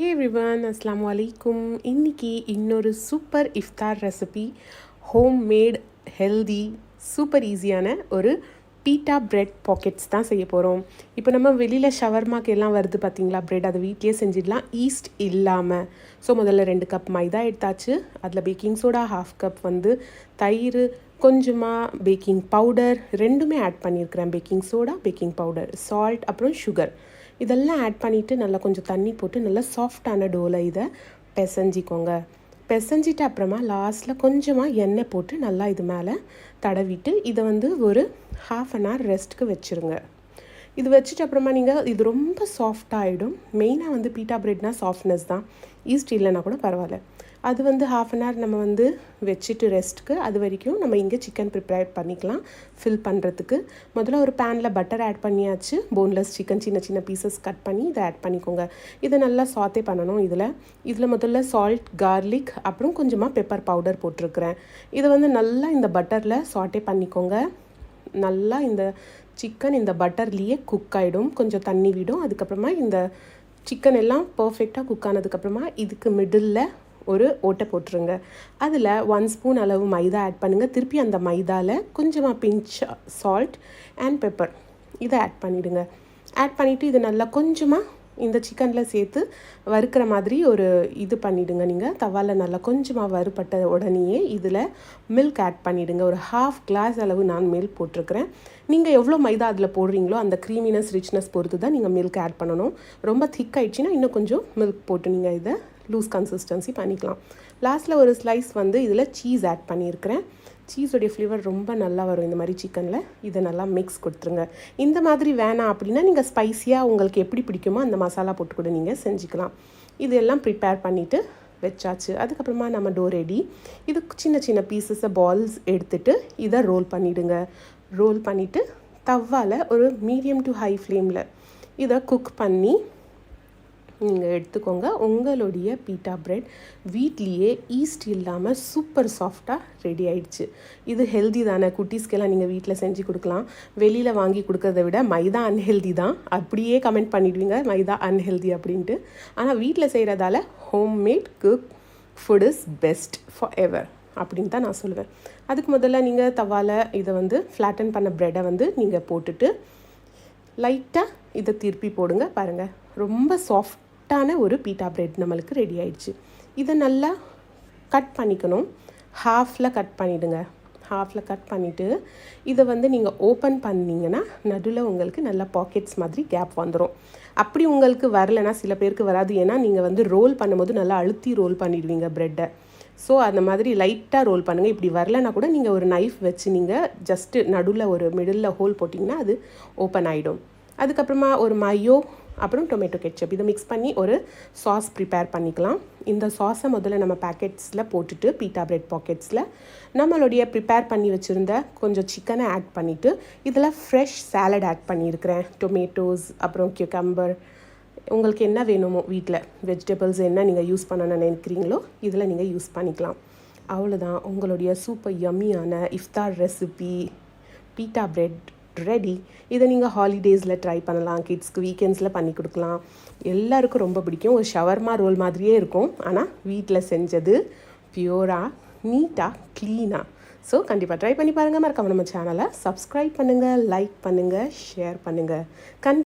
ஹே விவான் அஸ்லாம் வலைக்கும் இன்னைக்கு இன்னொரு super iftar recipe home made healthy super ஈஸியான ஒரு பீட்டா பிரெட் பாக்கெட்ஸ் தான் செய்ய போகிறோம் இப்போ நம்ம வெளியில் ஷவர்மாக்கு எல்லாம் வருது பார்த்தீங்களா பிரெட் அதை வீட்லேயே செஞ்சிடலாம். ஈஸ்ட் இல்லாமல் ஸோ முதல்ல ரெண்டு கப் மைதா எடுத்தாச்சு. அதில் பேக்கிங் சோடா ஹாஃப் கப் வந்து தயிர் கொஞ்சமாக பேக்கிங் பவுடர் ரெண்டுமே ஆட் பண்ணியிருக்கிறேன். Baking soda baking powder salt அப்புறம் சுகர் இதெல்லாம் ஆட் பண்ணிவிட்டு நல்லா கொஞ்சம் தண்ணி போட்டு நல்லா சாஃப்டான டோவில் இதை பிசைஞ்சிக்கோங்க. பிசைஞ்சிட்டு அப்புறமா லாஸ்ட்டில் கொஞ்சமாக எண்ணெய் போட்டு நல்லா இது மேலே தடவிட்டு இதை வந்து ஒரு ஹாஃப் அன் ஹவர் ரெஸ்ட்டுக்கு வச்சுருங்க. இது வச்சுட்டு அப்புறமா நீங்கள் இது ரொம்ப சாஃப்டாகிடும் மெயினாக வந்து பீட்டா பிரெட்னா சாஃப்ட்னஸ் தான். ஈஸ்ட் இல்லைன்னா கூட பரவாயில்ல. அது வந்து ஹாஃப் அன் ஹவர் நம்ம வந்து வச்சுட்டு ரெஸ்ட்டுக்கு அது வரைக்கும் நம்ம இங்கே சிக்கன் ப்ரிப்பேர் பண்ணிக்கலாம். ஃபில் பண்ணுறதுக்கு முதல்ல ஒரு பேனில் பட்டர் ஆட் பண்ணியாச்சு. போன்லெஸ் சிக்கன் சின்ன சின்ன பீசஸ் கட் பண்ணி இதை ஆட் பண்ணிக்கோங்க. இதை நல்லா சாத்தே பண்ணணும் இதில். இதில் முதல்ல சால்ட் கார்லிக் அப்புறம் கொஞ்சமாக பெப்பர் பவுடர் போட்டிருக்கிறேன். இதை வந்து நல்லா இந்த பட்டரில் சாட்டே பண்ணிக்கோங்க. நல்லா இந்த சிக்கன் இந்த பட்டர்லேயே குக் ஆகிடும் கொஞ்சம் தண்ணி விடும். அதுக்கப்புறமா இந்த சிக்கன் எல்லாம் பர்ஃபெக்டாக குக் ஆனதுக்கப்புறமா இதுக்கு மிடில் ஒரு ஓட்டை போட்டுருங்க. அதில் ஒன் ஸ்பூன் அளவு மைதா ஆட் பண்ணுங்கள் திருப்பி அந்த மைதாவில் கொஞ்சமாக பிஞ்ச் சால்ட் அண்ட் பெப்பர் இதை ஆட் பண்ணிவிடுங்க ஆட் பண்ணிவிட்டு இது நல்லா கொஞ்சமாக இந்த சிக்கனில் சேர்த்து வறுக்கிற மாதிரி ஒரு இது பண்ணிவிடுங்க நீங்கள் தவாவில் நல்லா கொஞ்சமாக வறுப்பட்ட உடனேயே இதில் மில்க் ஆட் பண்ணிவிடுங்க ஒரு ஹாஃப் கிளாஸ் அளவு நான் மில்க் போட்டிருக்கிறேன். நீங்கள் எவ்வளோ மைதா அதில் போடுறீங்களோ அந்த க்ரீமினஸ் ரிச்னஸ் பொறுத்து தான் நீங்கள் மில்க் ஆட் பண்ணணும். ரொம்ப திக் ஆயிடுச்சுன்னா இன்னும் கொஞ்சம் மில்க் போட்டு நீங்கள் இதை லூஸ் கன்சிஸ்டன்சி பண்ணிக்கலாம். லாஸ்ட்டில் ஒரு ஸ்லைஸ் வந்து இதில் சீஸ் ஆட் பண்ணியிருக்கிறேன் சீஸோடைய ஃப்ளேவர் ரொம்ப நல்லா வரும் இந்த மாதிரி சிக்கனில் இதை நல்லா மிக்ஸ் கொடுத்துருங்க. இந்த மாதிரி வேணாம் அப்படின்னா நீங்கள் ஸ்பைஸியாக உங்களுக்கு எப்படி பிடிக்குமோ அந்த மசாலா போட்டு கூட நீங்கள் செஞ்சுக்கலாம். இதெல்லாம் ப்ரிப்பேர் பண்ணிவிட்டு வச்சாச்சு. அதுக்கப்புறமா நம்ம டோ ரெடி இது சின்ன சின்ன பீசஸை பால்ஸ் எடுத்துகிட்டு இதை ரோல் பண்ணிவிடுங்க ரோல் பண்ணிவிட்டு தவ்வால் ஒரு மீடியம் டு ஹை ஃப்ளேமில் இதை குக் பண்ணி நீங்கள் எடுத்துக்கோங்க. உங்களுடைய பீட்டா பிரெட் வீட்லேயே ஈஸ்ட் இல்லாமல் சூப்பர் சாஃப்டாக ரெடி ஆயிடுச்சு. இது ஹெல்தி தானே? குட்டீஸ்க்கெல்லாம் நீங்கள் வீட்டில் செஞ்சு கொடுக்கலாம். வெளியில் வாங்கி கொடுக்கறத விட மைதா அன்ஹெல்தி தான். அப்படியே கமெண்ட் பண்ணிடுவீங்க. மைதா அன்ஹெல்தி அப்படின்ட்டு. ஆனால் வீட்டில் செய்கிறதால homemade cook food is best for ever அப்படின்னு தான் நான் சொல்லுவேன். அதுக்கு முதல்ல நீங்கள் தவால இதை வந்து ஃப்ளாட்டன் பண்ண ப்ரெட்டை வந்து நீங்கள் போட்டுட்டு லைட்டாக இதை திருப்பி போடுங்க பாருங்கள் ரொம்ப சாஃப்ட் சாஃப்டான ஒரு பீட்டா பிரெட் நம்மளுக்கு ரெடி ஆயிடுச்சு. இதை நல்லா கட் பண்ணிக்கணும். ஹாஃபில் கட் பண்ணிவிடுங்க ஹாஃபில் கட் பண்ணிவிட்டு இதை வந்து நீங்கள் ஓப்பன் பண்ணிங்கன்னா நடுவில் உங்களுக்கு நல்ல பாக்கெட்ஸ் மாதிரி கேப் வந்துடும் அப்படி உங்களுக்கு வரலைன்னா சில பேருக்கு வராது. ஏன்னா நீங்கள் வந்து ரோல் பண்ணும்போது நல்லா அழுத்தி ரோல் பண்ணிடுவீங்க ப்ரெட்டை ஸோ அந்த மாதிரி லைட்டாக ரோல் பண்ணுங்கள் இப்படி வரலைன்னா கூட நீங்கள் ஒரு நைஃப் வச்சு நீங்கள் ஜஸ்ட்டு நடுவில் ஒரு மிடில் ஹோல் போட்டிங்கன்னா அது ஓப்பன் ஆகிடும் அதுக்கப்புறமா ஒரு மையோ அப்புறம் டொமேட்டோ கெட்சப் இதை மிக்ஸ் பண்ணி ஒரு சாஸ் ப்ரிப்பேர் பண்ணிக்கலாம். இந்த சாஸை முதல்ல நம்ம பேக்கெட்ஸில் போட்டுட்டு பீட்டா பிரெட் பாக்கெட்ஸில் நம்மளுடைய ப்ரிப்பேர் பண்ணி வச்சுருந்த கொஞ்சம் சிக்கனை ஆட் பண்ணிவிட்டு இதில் ஃப்ரெஷ் சாலட் ஆட் பண்ணியிருக்கிறேன். டொமேட்டோஸ் அப்புறம் கியூக்கம்பர் உங்களுக்கு என்ன வேணுமோ வீட்டில் வெஜிடபிள்ஸ் என்ன நீங்கள் யூஸ் பண்ணணும்னு நினைக்கிறீங்களோ இதில் நீங்கள் யூஸ் பண்ணிக்கலாம். அவ்வளோதான் உங்களுடைய super யம்மியான iftar recipe pita bread ready இதை நீங்கள் ஹாலிடேஸில் ட்ரை பண்ணலாம் கிட்ஸ்க்கு வீக்கெண்ட்ஸில் பண்ணி கொடுக்கலாம். எல்லாருக்கும் ரொம்ப பிடிக்கும். ஒரு ஷவர்மா ரோல் மாதிரியே இருக்கும். ஆனால் வீட்டில் செஞ்சது பியூராக நீட்டாக க்ளீனாக ஸோ கண்டிப்பாக ட்ரை பண்ணி பாருங்கள் மறக்காம நம்ம சேனலை சப்ஸ்கிரைப் பண்ணுங்கள் லைக் பண்ணுங்கள் ஷேர் பண்ணுங்கள் கண்